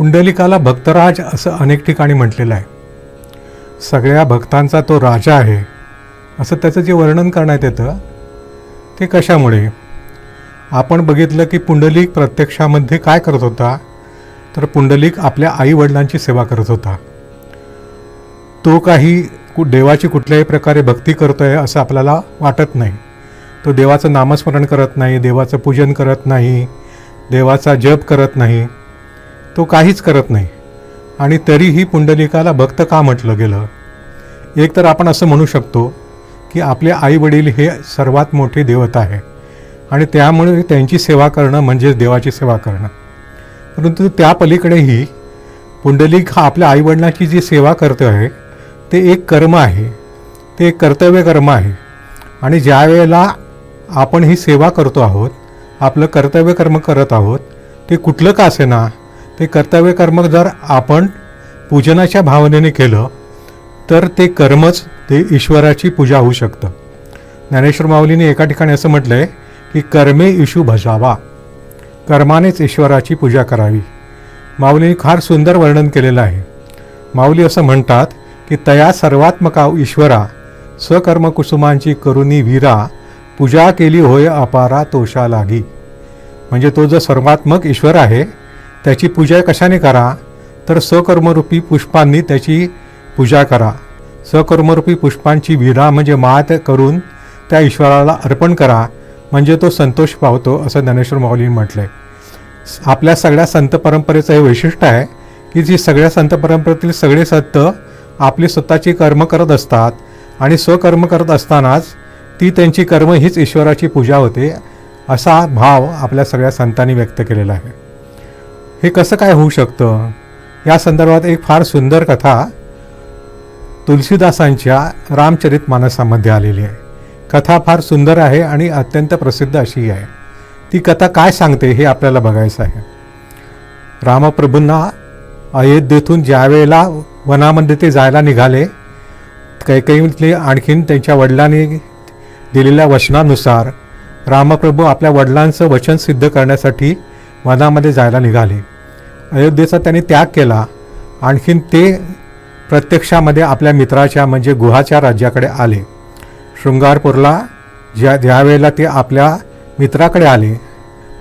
पुंडलिकाला भक्तराज असं अनेक ठिकाणी म्हटलेलं आहे. सगळ्या भक्तांचा तो राजा आहे असं त्याचं जे वर्णन करण्यात येतं ते कशामुळे? आपण बघितलं की पुंडलिक प्रत्यक्षामध्ये काय करत होता? तर पुंडलिक आपल्या आईवडिलांची सेवा करत होता. तो काही कु देवाची कुठल्याही प्रकारे भक्ती करतो आहे असं आपल्याला वाटत नाही. तो देवाचं नामस्मरण करत नाही देवाचं पूजन करत नाही देवाचा जप करत नाही. तो काहीच करत नाही. आणि तरीही पुंडलिकाला भक्त का म्हटलं गेलं? एक तर आपण असं म्हणू शकतो की आपले आईवडील हे सर्वात मोठे देवता आहे. आणि त्यामुळे त्यांची सेवा करणं म्हणजेच देवाची सेवा करणं. परंतु त्या पलीकडेही पुंडलिक हा आपल्या आईवडिलांची जी सेवा करतो आहे ते एक कर्म आहे. ते एक कर्तव्य कर्म आहे. आणि ज्या वेळेला आपण ही सेवा करतो आहोत आपलं कर्तव्य कर्म करत आहोत ते कुठलं का असेना? ते कर्तव्य कर्म जर आपण पूजनाच्या भावनेने केलं तर ते कर्मच ते ईश्वराची पूजा होऊ शकतं. ज्ञानेश्वर माऊलीने एका ठिकाणी असं म्हटलं आहे की कर्मे इशू भजावा. कर्मानेच ईश्वराची पूजा करावी. माऊलीने फार सुंदर वर्णन केलेलं आहे. माऊली असं म्हणतात की तया सर्वात्मका ईश्वरा स्वकर्म कुसुमांची करुणी वीरा पूजा केली होय अपारा तोषा लागी म्हणजे तो जो सर्वात्मक ईश्वर आहे त्याची पूजा कशाने करा? तर स्वकर्मरूपी पुष्पांनी त्याची पूजा करा. स्वकर्मरूपी पुष्पांची विरा म्हणजे मात करून त्या ईश्वराला अर्पण करा. म्हणजे तो संतोष पावतो असं ज्ञानेश्वर माऊलींनी म्हटलं. आहे आपल्या सगळ्या संत परंपरेचं हे वैशिष्ट्य आहे की जी सगळ्या संत परंपरेतील सगळे संत आपली स्वतःची कर्म करत असतात आणि स्वकर्म करत असतानाच ती त्यांची कर्म हीच ईश्वराची पूजा होते असा भाव आपल्या सगळ्या संतांनी व्यक्त केलेला आहे. हे कसं काय होऊ शकतं? या संदर्भात एक फार सुंदर कथा तुलसीदासांच्या रामचरित मानसामध्ये आलेली आहे. कथा फार सुंदर आहे आणि अत्यंत प्रसिद्ध अशी आहे. ती कथा काय सांगते हे आपल्याला बघायचं आहे. रामप्रभूंना अयोध्येतून ज्यावेळेला वनामध्ये ते जायला निघाले कैकईतले आणखीन त्यांच्या वडिलांनी दिलेल्या वचनानुसार रामप्रभू आपल्या वडिलांचं वचन सिद्ध करण्यासाठी वनामध्ये जायला निघाले. अयोध्येचा त्यांनी त्याग केला. आणखीन ते प्रत्यक्षामध्ये आपल्या मित्राच्या म्हणजे गुहाच्या राज्याकडे आले. शृंगारपूरला ज्या ज्यावेळेला ते आपल्या मित्राकडे आले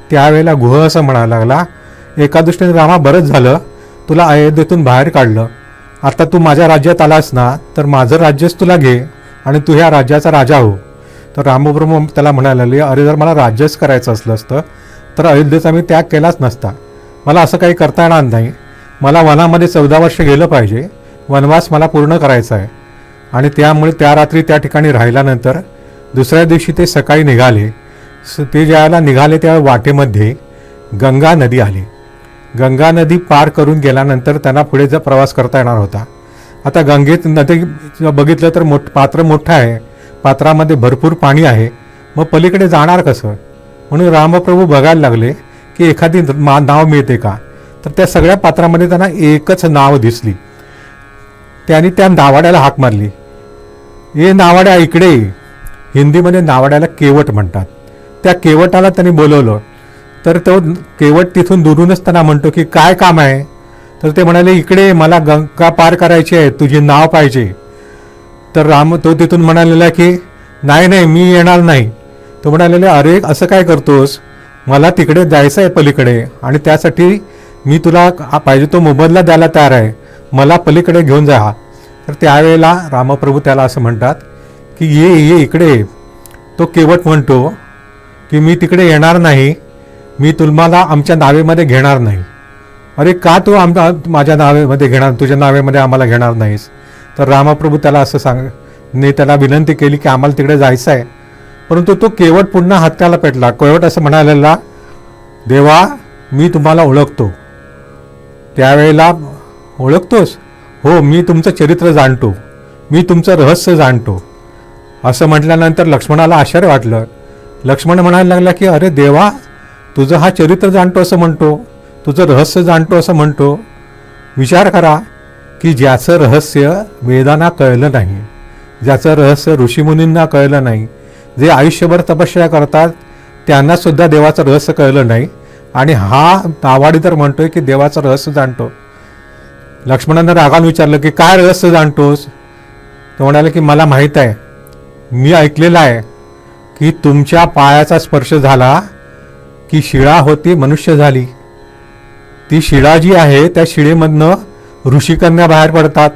त्यावेळेला गुह असं म्हणायला लागला एका दृष्टीने रामा बरंच झालं. तुला अयोध्येतून बाहेर काढलं. आता तू माझ्या राज्यात आलास ना तर माझं राज्यच तुला घे आणि तू ह्या राज्याचा राजा हो. तर रामप्रभू त्याला म्हणायला लागले अरे जर मला राज्यच करायचं असलं असतं तर अयोध्येचा मी त्याग केलाच नसता. मला असं काही करता येणार नाही. मला वनामध्ये चौदा वर्ष गेलं पाहिजे. वनवास मला पूर्ण करायचा आहे. आणि त्यामुळे त्या रात्री त्या ठिकाणी राहिल्यानंतर दुसऱ्या दिवशी ते सकाळी निघाले. स ते ज्यावेळेला निघाले त्या वाटेमध्ये गंगा नदी आली. गंगा नदी पार करून गेल्यानंतर त्यांना पुढे जर प्रवास करता येणार होता. आता गंगेत नदी बघितलं तर मोठ पात्र मोठं आहे. पात्रामध्ये भरपूर पाणी आहे. मग पलीकडे जाणार कसं? म्हणून रामप्रभू बघायला लागले की एखादी मा नाव मिळते का? तर त्या सगळ्या पात्रामध्ये त्यांना एकच नाव दिसली. त्यांनी त्या नावाड्याला हाक मारली. हे नावाड्या इकडे हिंदीमध्ये नावाड्याला केवट म्हणतात. त्या केवटाला त्यांनी बोलवलं. तर तो केवट तिथून दुरूनच त्यांना म्हणतो की काय काम आहे? तर ते म्हणाले इकडे मला गंगा पार करायची आहे तुझे नाव पाहिजे. तर राम तो तिथून म्हणालेला की नाही नाही मी येणार नाही. तो म्हणालेला अरे असं काय करतोस? मला तिकडे जायचं आहे पलीकडे आणि त्यासाठी मी तुला पाहिजे तो मोबदला द्यायला तयार आहे. मला पलीकडे घेऊन जा. तर त्यावेळेला रामप्रभू त्याला असं म्हणतात की ये ये इकडे. तो केवट म्हणतो की मी तिकडे येणार नाही. मी तुम्हाला आमच्या नावेमध्ये घेणार नाही. अरे का तू आम माझ्या नावेमध्ये घेणार तुझ्या नावेमध्ये आम्हाला घेणार नाहीस? तर रामप्रभू त्याला असं सांग ने त्याला विनंती केली की आम्हाला तिकडे जायचं आहे. परंतु तो केवट पुन्हा हत्याला पेटला. केवट असं म्हणालेला देवा मी तुम्हाला ओळखतो. त्यावेळेला ओळखतोस? हो मी तुमचं चरित्र जाणतो. मी तुमचं रहस्य जाणतो. असं म्हटल्यानंतर लक्ष्मणाला आश्चर्य वाटलं. लक्ष्मण म्हणायला लागला की अरे देवा तुझं हा चरित्र जाणतो असं म्हणतो. तुझं रहस्य जाणतो असं म्हणतो. विचार करा की ज्याचं रहस्य वेदांना कळलं नाही ज्याचं रहस्य ऋषीमुनींना कळलं नाही जे आयुष्यभर तपश्चर्या करतात त्यांना सुद्धा देवाचं रहस्य कळलं नाही. आणि हा नावाडी तर म्हणतोय की देवाचं रहस्य जाणतो. लक्ष्मणानं रागानं विचारलं की काय रहस्य जाणतोस? तो म्हणाले की मला माहीत आहे. मी ऐकलेलं आहे की तुमच्या पायाचा स्पर्श झाला की शिळा होती मनुष्य झाली. ती शिळा जी आहे त्या शिळेमधनं ऋषिकन्या बाहेर पडतात.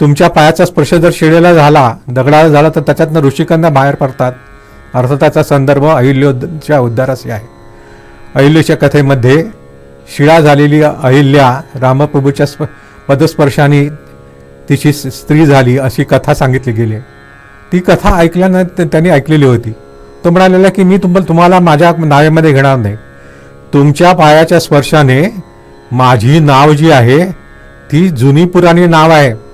तुमच्या पायाचा स्पर्श जर शिळेला झाला दगडाला झाला तर त्याच्यातनं ऋषिकांना बाहेर पडतात. अर्थाताचा संदर्भ अहिल्योच्या उद्धाराशी आहे. अहिल्योच्या कथेमध्ये शिळा झालेली अहिल्या रामप्रभूच्या स्प पदस्पर्शाने तिची स्त्री झाली अशी कथा सांगितली गेली. ती कथा ऐकल्यानं त्यांनी ऐकलेली होती. तो म्हणालेला की मी तुम्हाला तुम्हाला माझ्या नावेमध्ये घेणार नाही. तुमच्या पायाच्या स्पर्शाने माझी नाव जी आहे ती जुनी पुराणी नाव आहे.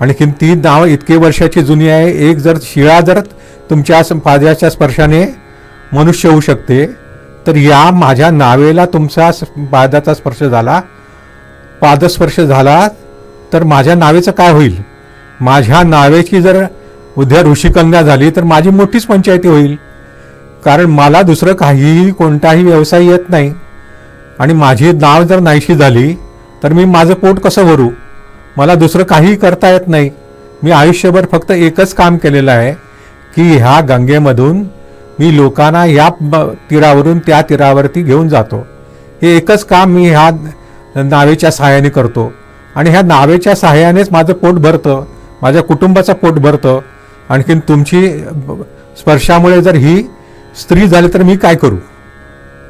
आणखीन ती नाव इतके वर्षाची जुनी आहे. एक जर शिळा जर तुमच्या पाद्याच्या स्पर्शाने मनुष्य होऊ शकते तर या माझ्या नावेला तुमचा पादाचा स्पर्श झाला. पादस्पर्श झाला तर माझ्या नावेचं काय होईल? माझ्या नावेची जर उद्या ऋषिकन्या झाली तर माझी मोठीच पंचायती होईल. कारण मला दुसरं काहीही कोणताही व्यवसाय येत नाही. आणि माझी नाव जर नाहीशी झाली तर मी माझं पोट कसं भरू? मला दुसरं काहीही करता येत नाही. मी आयुष्यभर फक्त एकच काम केलेलं आहे की ह्या गंगेमधून मी लोकांना या तीरावरून त्या तीरावरती घेऊन जातो. हे एकच काम मी ह्या नावेच्या सहाय्याने करतो. आणि ह्या नावेच्या सहाय्यानेच माझं पोट भरतं माझ्या कुटुंबाचं पोट भरतं. आणखीन तुमची स्पर्शामुळे जर ही स्त्री झाली तर मी काय करू?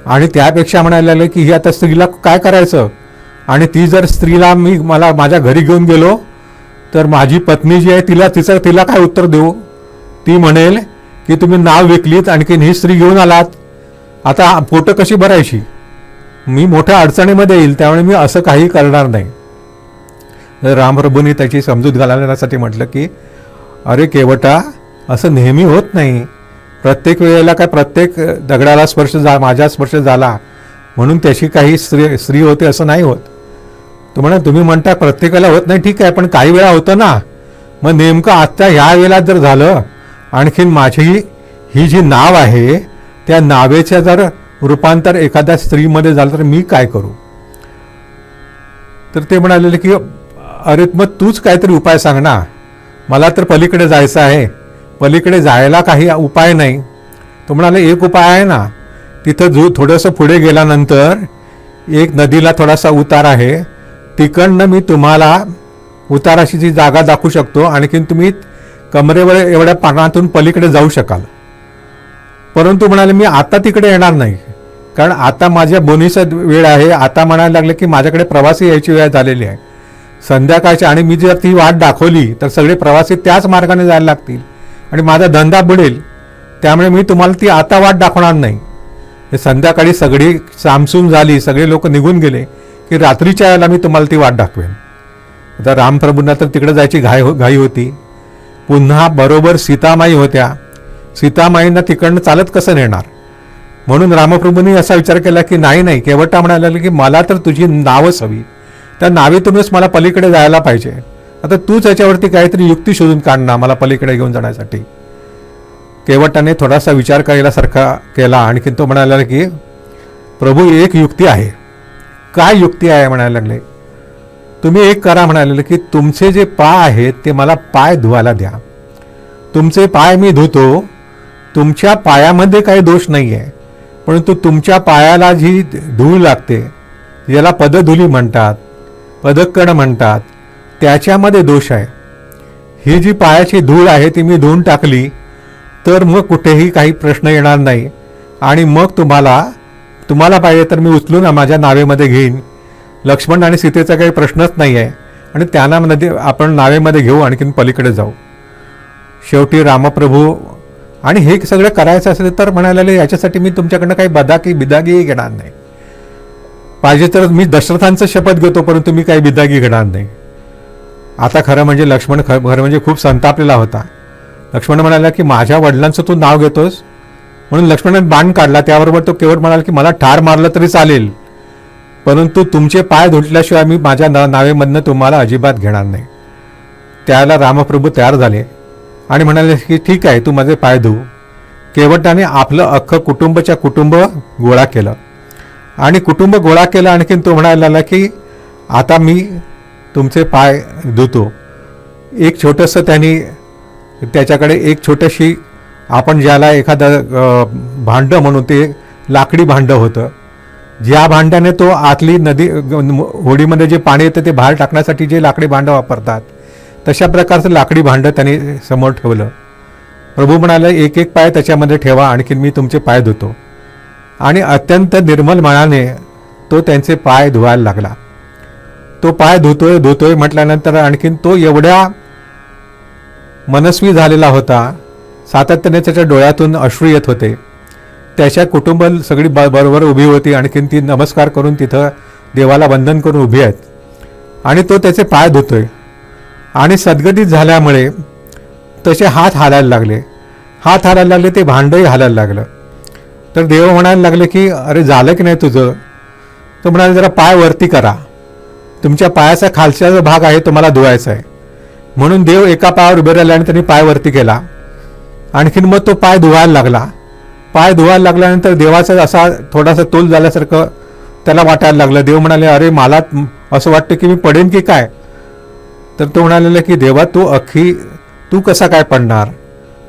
आणि त्यापेक्षा म्हणायला लागलं की ही आता स्त्रीला काय करायचं? आणि ती जर स्त्रीला मी मला माझ्या घरी घेऊन गेलो तर माझी पत्नी जी आहे तिला तिचं तिला काय उत्तर देऊ? ती म्हणेल की तुम्ही नाव विकलीत आणखीन ही स्त्री घेऊन आलात. आता पोटं कशी भरायची? मी मोठ्या अडचणीमध्ये येईल त्यामुळे मी असं काही करणार नाही. रामप्रभूंनी त्याची समजूत घालण्यासाठी म्हटलं की अरे केवटा असं नेहमी होत नाही. प्रत्येक वेळेला काय प्रत्येक दगडाला स्पर्श जा माझ्या स्पर्श झाला. म्हणून त्याची काही स्त्री स्त्री होते असं नाही होत. तो म्हणा तुम्ही म्हणता प्रत्येकाला होत नाही ठीक आहे पण काही वेळा होतं ना. मग नेमकं आत्ता ह्या वेळेला जर झालं आणखीन माझी ही जी नाव आहे त्या नावेचं जर रूपांतर एखाद्या स्त्रीमध्ये झालं तर मी काय करू? तर ते म्हणालेले की अरे मग तूच काहीतरी उपाय सांग ना. मला तर पलीकडे जायचं आहे. पलीकडे जायला काही उपाय नाही. तो म्हणाले एक उपाय आहे ना. तिथं जो थोडंसं पुढे गेल्यानंतर एक नदीला थोडासा उतार आहे. तिकडनं मी तुम्हाला उताराशी जी जागा दाखवू शकतो आणखीन तुम्ही कमरेवर एवढ्या पानातून पलीकडे जाऊ शकाल. परंतु म्हणाले मी आता तिकडे येणार नाही. कारण आता माझ्या बोनीचा वेळ आहे. आता म्हणायला लागले की माझ्याकडे प्रवासी यायची वेळ झालेली आहे. संध्याकाळची आणि मी जर ती वाट दाखवली तर सगळे प्रवासी त्याच मार्गाने जायला लागतील. आणि माझा धंदा बुडेल. त्यामुळे मी तुम्हाला ती आता वाट दाखवणार नाही. संध्याकाळी सगळी सामसूम झाली. सगळे लोक निघून गेले. की रात्रीच्या वेळेला मी तुम्हाला ती वाट दाखवेन. आता रामप्रभूंना तर तिकडे जायची घाई हो घाई होती. पुन्हा बरोबर सीतामाई होत्या. सीतामाईंना तिकडनं चालत कसं नेणार? म्हणून रामप्रभूंनी असा विचार केला की नाही नाही केवटा म्हणायला की मला तर तुझी नावच हवी. त्या नावेतूनच मला पलीकडे जायला पाहिजे. आता तूच याच्यावरती काहीतरी युक्ती शोधून काढणार मला पलीकडे घेऊन जाण्यासाठी. केवटाने थोडासा विचार करायला सारखा केला. आणखीन तो म्हणाला की प्रभू एक युक्ती आहे. काय युक्ती आहे म्हणायला लागले? तुम्ही एक करा म्हणाले की तुमचे जे पाय आहेत ते मला पाय धुवायला द्या. तुमचे पाय मी धुतो तुमच्या पायामध्ये काही दोष नाही आहे परंतु तुमच्या पायाला जी धूळ लागते ज्याला पदधुली म्हणतात पदकण म्हणतात त्याच्यामध्ये दोष आहे. ही जी पायाची धूळ आहे ती मी धुवून टाकली तर मग कुठेही काही प्रश्न येणार नाही. आणि मग तुम्हाला तुम्हाला पाहिजे तर मी उचलून माझ्या नावेमध्ये घेईन. लक्ष्मण आणि सीतेचा काही प्रश्नच नाही आहे आणि त्यांना नदी आपण नावेमध्ये घेऊ आणखीन पलीकडे जाऊ. शेवटी रामप्रभू आणि हे सगळं करायचं असेल तर म्हणायला याच्यासाठी मी तुमच्याकडनं काही बदाकी बिदागी घेणार नाही. पाहिजे तर मी दशरथांचं शपथ घेतो परंतु मी काही बिदागी घेणार नाही. आता खरं म्हणजे लक्ष्मण खरं म्हणजे खूप संतापलेला होता. लक्ष्मण म्हणाला की माझ्या वडिलांचं तू नाव घेतोस? म्हणून लक्ष्मणाने बाण काढला. त्याबरोबर तो केवळ म्हणाला की मला ठार मारलं तरी चालेल. परंतु तुमचे पाय धुटल्याशिवाय मी माझ्या ना नावेमधनं तुम्हाला अजिबात घेणार नाही. त्याला रामप्रभू तयार झाले आणि म्हणाले की ठीक आहे तू माझे पाय धुव केवटाने आपलं अख्खं कुटुंबच्या कुटुंब गोळा केलं. आणि कुटुंब गोळा केलं आणखीन तो म्हणायला लागला की आता मी तुमचे पाय धुतो. एक छोटंसं त्यांनी त्याच्याकडे एक छोटीशी आपण ज्याला एखादं भांडं म्हणून ते लाकडी भांडं होतं. ज्या भांड्याने तो आतली नदी होडीमध्ये जे पाणी येतं ते बाहेर टाकण्यासाठी जे लाकडी भांडं वापरतात तशा प्रकारचं लाकडी भांडं त्यांनी समोर ठेवलं. प्रभू म्हणाले एक एक पाय त्याच्यामध्ये ठेवा आणखीन मी तुमचे पाय धुतो. आणि अत्यंत निर्मल मनाने तो त्यांचे पाय धुवायला लागला. तो पाय धुतोय धुतोय म्हटल्यानंतर आणखीन तो एवढ्या मनस्वी झालेला होता सातत्याने त्याच्या डोळ्यातून अश्रू येत होते. त्याच्या कुटुंब सगळी ब बरोबर उभी होती. आणखीन ती नमस्कार करून तिथं देवाला वंदन करून उभी आहेत. आणि तो त्याचे पाय धुतोय. आणि सदगतीत झाल्यामुळे तसे हात हालायला लागले. हात हालायला लागले ते भांडंही हालायला लागलं. तर देव म्हणायला लागले की अरे झालं की नाही तुझं? तो म्हणाले जरा पाय वरती करा. तुमच्या पायाचा खालचा जो भाग आहे तो मला धुवायचा आहे. म्हणून देव एका पायावर उभे राहिले आणि त्यांनी पाय वरती केला. आणखीन मग तो पाय धुवायला लागला. पाय धुवायला लागल्यानंतर देवाचा असा थोडासा तोल झाल्यासारखं त्याला वाटायला लागलं. देव म्हणाले अरे मला असं वाटतं की मी पडेन की काय? तर तो म्हणालेला की देवा तू अख्खी तू कसा काय पडणार?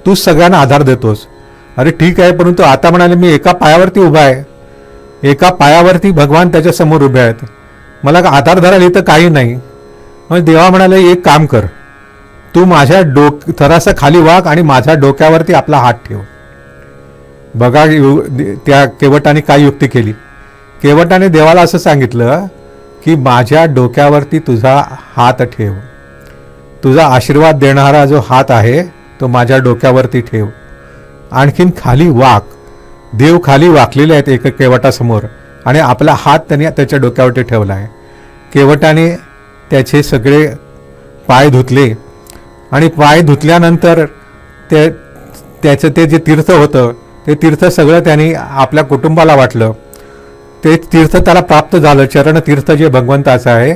तू सगळ्यांना आधार देतोस. अरे ठीक आहे परंतु आता म्हणाले मी एका पायावरती उभा आहे. एका पायावरती भगवान त्याच्यासमोर उभे आहेत. मला का आधार धरायला इथं काही नाही. मग देवा म्हणाले एक काम कर. तू माझ्या डोक थरासा खाली वाग आणि माझ्या डोक्यावरती आपला हात ठेव. बघा त्या केवटाने काय युक्ती केली. केवटाने देवाला असं सांगितलं की माझ्या डोक्यावरती तुझा हात ठेव. तुझा आशीर्वाद देणारा जो हात आहे तो माझ्या डोक्यावरती ठेव. आणखीन खाली वाक देव खाली वाकलेले आहेत एका केवटासमोर आणि आपला हात त्याने त्याच्या डोक्यावरती ठेवला आहे. केवटाने त्याचे सगळे पाय धुतले. आणि पाय धुतल्यानंतर ते त्याचं ते जे तीर्थ होतं ते तीर्थ सगळं त्यांनी आपल्या कुटुंबाला वाटलं. ते तीर्थ त्याला प्राप्त झालं. चरण तीर्थ जे भगवंताचं आहे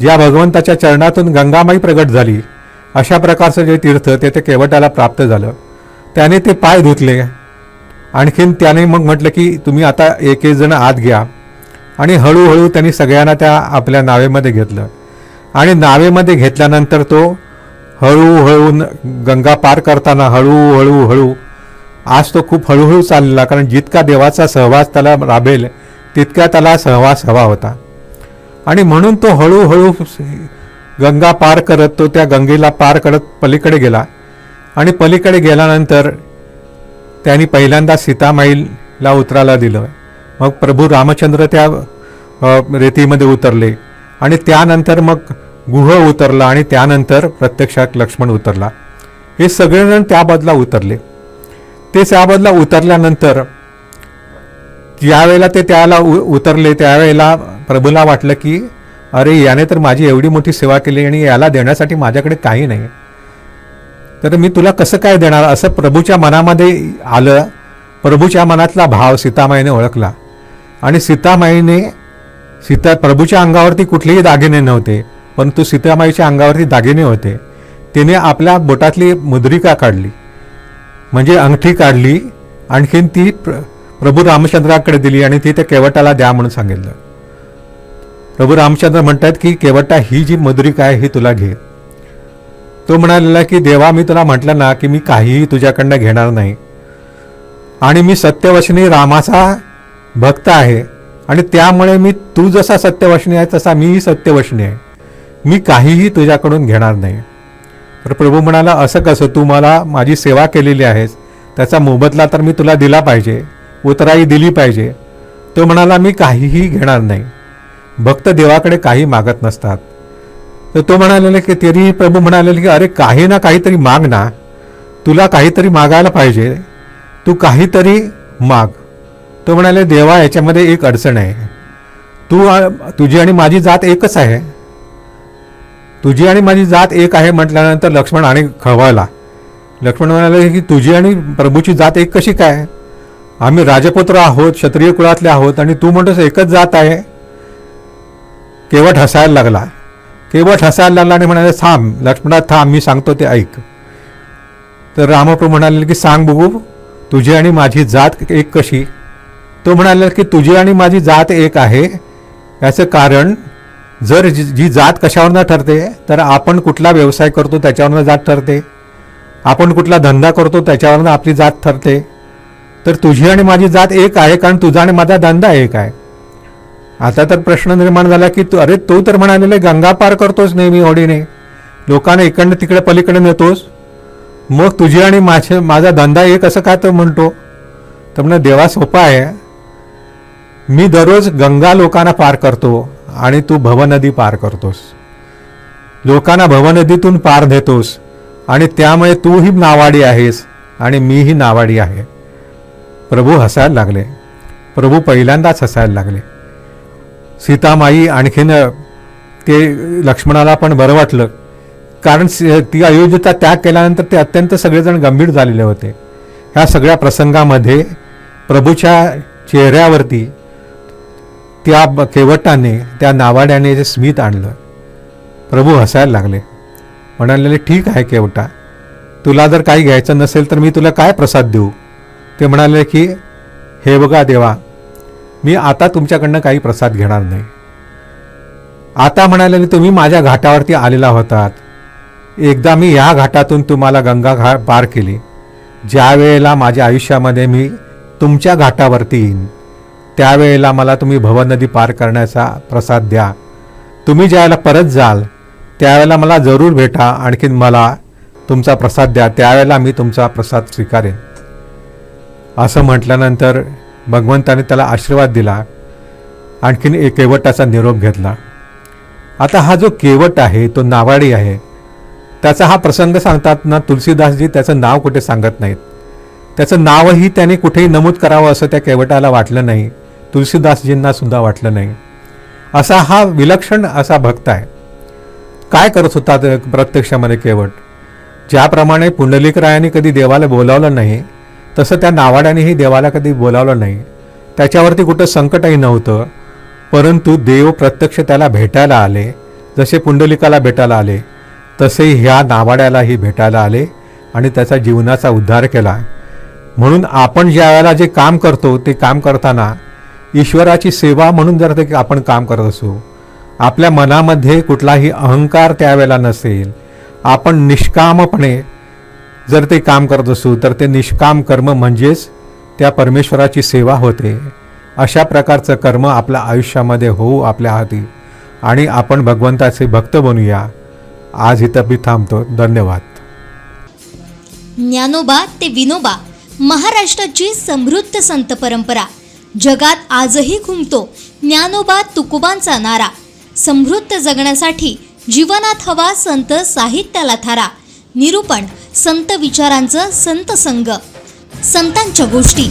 ज्या भगवंताच्या चरणातून गंगामाई प्रगट झाली अशा प्रकारचं जे तीर्थ ते ते केवटाला प्राप्त झालं. त्याने ते पाय धुतले. आणखीन त्याने मग म्हटलं की तुम्ही आता एक एक जण आत घ्या. आणि हळूहळू त्यांनी सगळ्यांना त्या आपल्या नावेमध्ये घेतलं. आणि नावेमध्ये घेतल्यानंतर तो हळूहळू गंगा पार करताना हळूहळू हळू. आज तो खूप हळूहळू चाललेला कारण जितका देवाचा सहवास त्याला राबेल तितका त्याला सहवास हवा होता. आणि म्हणून तो हळूहळू गंगा पार करत तो त्या गंगेला पार करत पलीकडे गेला. आणि पलीकडे गेल्यानंतर त्यांनी पहिल्यांदा सीतामाईला उतरायला दिलं. मग प्रभू रामचंद्र त्या रेतीमध्ये उतरले. आणि त्यानंतर मग गुह उतरला आणि त्यानंतर प्रत्यक्षात लक्ष्मण उतरला. हे सगळेजण त्या बदला उतरले. ते त्या बदला उतरल्यानंतर ज्यावेळेला ते त्याला उ- उतरले. त्यावेळेला प्रभूला वाटलं की अरे याने तर माझी एवढी मोठी सेवा केली आणि याला देण्यासाठी माझ्याकडे काही नाही तर मी तुला कसं काय देणार? असं प्रभूच्या मनामध्ये आलं. प्रभूच्या मनातला भाव सीतामाईने ओळखला. आणि सीतामाईने सीता प्रभूच्या अंगावरती कुठलेही दागिने नव्हते. परंतु सीतामाईच्या अंगावरती दागिने होते. तिने आपल्या बोटातली मुद्रिका काढली. म्हणजे अंगठी काढली आणखीन ती प्र प्रभू रामचंद्राकडे दिली आणि ती त्या केवटाला द्या म्हणून सांगितलं. प्रभू रामचंद्र म्हणतात की केवटा ही जी मुद्रिका आहे ही तुला घे. तो म्हणालेला की देवा मी तुला म्हटलं ना की मी काहीही तुझ्याकडनं घेणार नाही. आणि मी सत्यवशनी रामाचा भक्त आहे आणि त्यामुळे मी तू जसा सत्यवशनी आहे तसा मीही सत्यवशनी आहे. मी काहीही तुझ्याकडून घेणार नाही. तर प्रभू म्हणाला असं कसं? तू मला माझी सेवा केलेली आहेस. त्याचा मोबदला तर मी तुला दिला पाहिजे. उतराई दिली पाहिजे. तो म्हणाला मी काहीही घेणार नाही. भक्त देवाकडे काही मागत नसतात. तर तो म्हणालेला की तरी प्रभू म्हणालेले की अरे काही ना काहीतरी माग ना. तुला काहीतरी मागायला पाहिजे. तू काहीतरी माग. तो म्हणाले देवा याच्यामध्ये एक अडचण आहे. तू तुझी आणि माझी जात एकच आहे. तुझी आणि माझी जात एक आहे म्हटल्यानंतर लक्ष्मण आणि खवळला लक्ष्मण म्हणाले की तुझी आणि प्रभूची जात एक कशी काय? आम्ही राजपुत्र आहोत क्षत्रिय कुळातले आहोत आणि तू म्हणतोस एकच जात आहे. केवट हसायला लागला. केवट हसायला लागला आणि म्हणाले थांब लक्ष्मणा थांब मी सांगतो ते ऐक. तर रामप्रभू म्हणाले की सांग बघू तुझी आणि माझी जात एक कशी? तो म्हणाला की तुझी आणि माझी जात एक आहे. याचं कारण जर जी जी जात कशावरनं ठरते तर आपण कुठला व्यवसाय करतो त्याच्यावरनं जात ठरते. आपण कुठला धंदा करतो त्याच्यावरनं आपली जात ठरते. तर तुझी आणि माझी जात एक आहे कारण तुझा आणि माझा धंदा एक आहे. आता तर प्रश्न निर्माण झाला की तू अरे तू तर म्हणालेले गंगा पार करतोस नेहमी होडीने. लोकांना इकडनं तिकडे पलीकडे नेतोस. मग तुझी आणि माझे माझा धंदा एक असं का तर म्हणतो? तर म्हणा देवा सोपा आहे. मी दररोज गंगा लोकांना पार करतो. आणि तू भवनदी पार करतोस. लोकांना भवनदीतून पार नेतोस आणि त्यामुळे तूही नावाडी आहेस आणि मीही नावाडी आहे. प्रभू हसायला लागले. प्रभू पहिल्यांदाच हसायला लागले. सीतामाई आणखीन ते लक्ष्मणाला पण बरं वाटलं. कारण ती अयोध्येचा त्याग केल्यानंतर ते अत्यंत सगळेजण गंभीर झालेले होते. ह्या सगळ्या प्रसंगामध्ये प्रभूच्या चेहऱ्यावरती त्या ब- केवटाने त्या नावाड्याने जे स्मित आणलं प्रभू हसायला लागले. म्हणाले ठीक आहे केवटा तुला जर काही घ्यायचं नसेल तर मी तुला काय प्रसाद देऊ? ते म्हणाले की हे बघा देवा मी आता तुमच्याकडनं काही प्रसाद घेणार नाही. आता म्हणाले तुम्ही माझ्या घाटावरती आलेला होतात. एकदा मी ह्या घाटातून तुम्हाला गंगा घाट पार केली. ज्या वेळेला माझ्या आयुष्यामध्ये मी तुमच्या घाटावरती येईन. त्यावेळेला मला तुम्ही भवनदी पार करण्याचा प्रसाद द्या. तुम्ही ज्यावेळेला परत जाल त्यावेळेला मला जरूर भेटा आणखीन मला तुमचा प्रसाद द्या त्यावेळेला मी तुमचा प्रसाद स्वीकारेन. असं म्हटल्यानंतर भगवंताने त्याला आशीर्वाद दिला आणखीन एक केवटाचा निरोप घेतला. आता हा जो केवट आहे तो नावाडी आहे. त्याचा हा प्रसंग सांगतात ना तुलसीदासजी त्याचं नाव कुठे सांगत नाहीत. त्याचं नावही त्याने कुठेही नमूद करावं असं त्या केवटाला वाटलं नाही. तुलसीदासजींना सुद्धा वाटलं नाही. असा हा विलक्षण असा भक्त आहे. काय करत होता प्रत्यक्षामध्ये केवट? ज्याप्रमाणे पुंडलिकरायाने कधी देवाला बोलावलं नाही तसं त्या नावाड्यानेही देवाला कधी बोलावलं नाही. त्याच्यावरती कुठं संकटही नव्हतं परंतु देव प्रत्यक्ष त्याला भेटायला आले. जसे पुंडलिकाला भेटायला आले तसे ह्या नावाड्यालाही भेटायला आले आणि त्याचा जीवनाचा उद्धार केला. म्हणून आपण ज्या वेळेला जे काम करतो ते काम करताना ईश्वराची सेवा म्हणून जर ते आपण काम करत असू आपल्या मनामध्ये कुठलाही अहंकार त्यावेळेला नसेल. आपण निष्कामपणे जर ते काम करत असू तर ते निष्काम कर्म म्हणजेच त्या परमेश्वराची सेवा होते. अशा प्रकारचं कर्म आपल्या आयुष्यामध्ये होऊ आपल्या हाती. आणि आपण भगवंताचे भक्त बनूया. आज इथं मी थांबतो. धन्यवाद. ज्ञानोबा ते विनोबा महाराष्ट्राची समृद्ध संत परंपरा. जगात आजही घुमतो. ज्ञानोबा तुकोबांचा नारा. समृद्ध जगण्यासाठी जीवनात हवा संत साहित्याला थारा. निरूपण संत विचारांचं संत संग संतांच्या गोष्टी.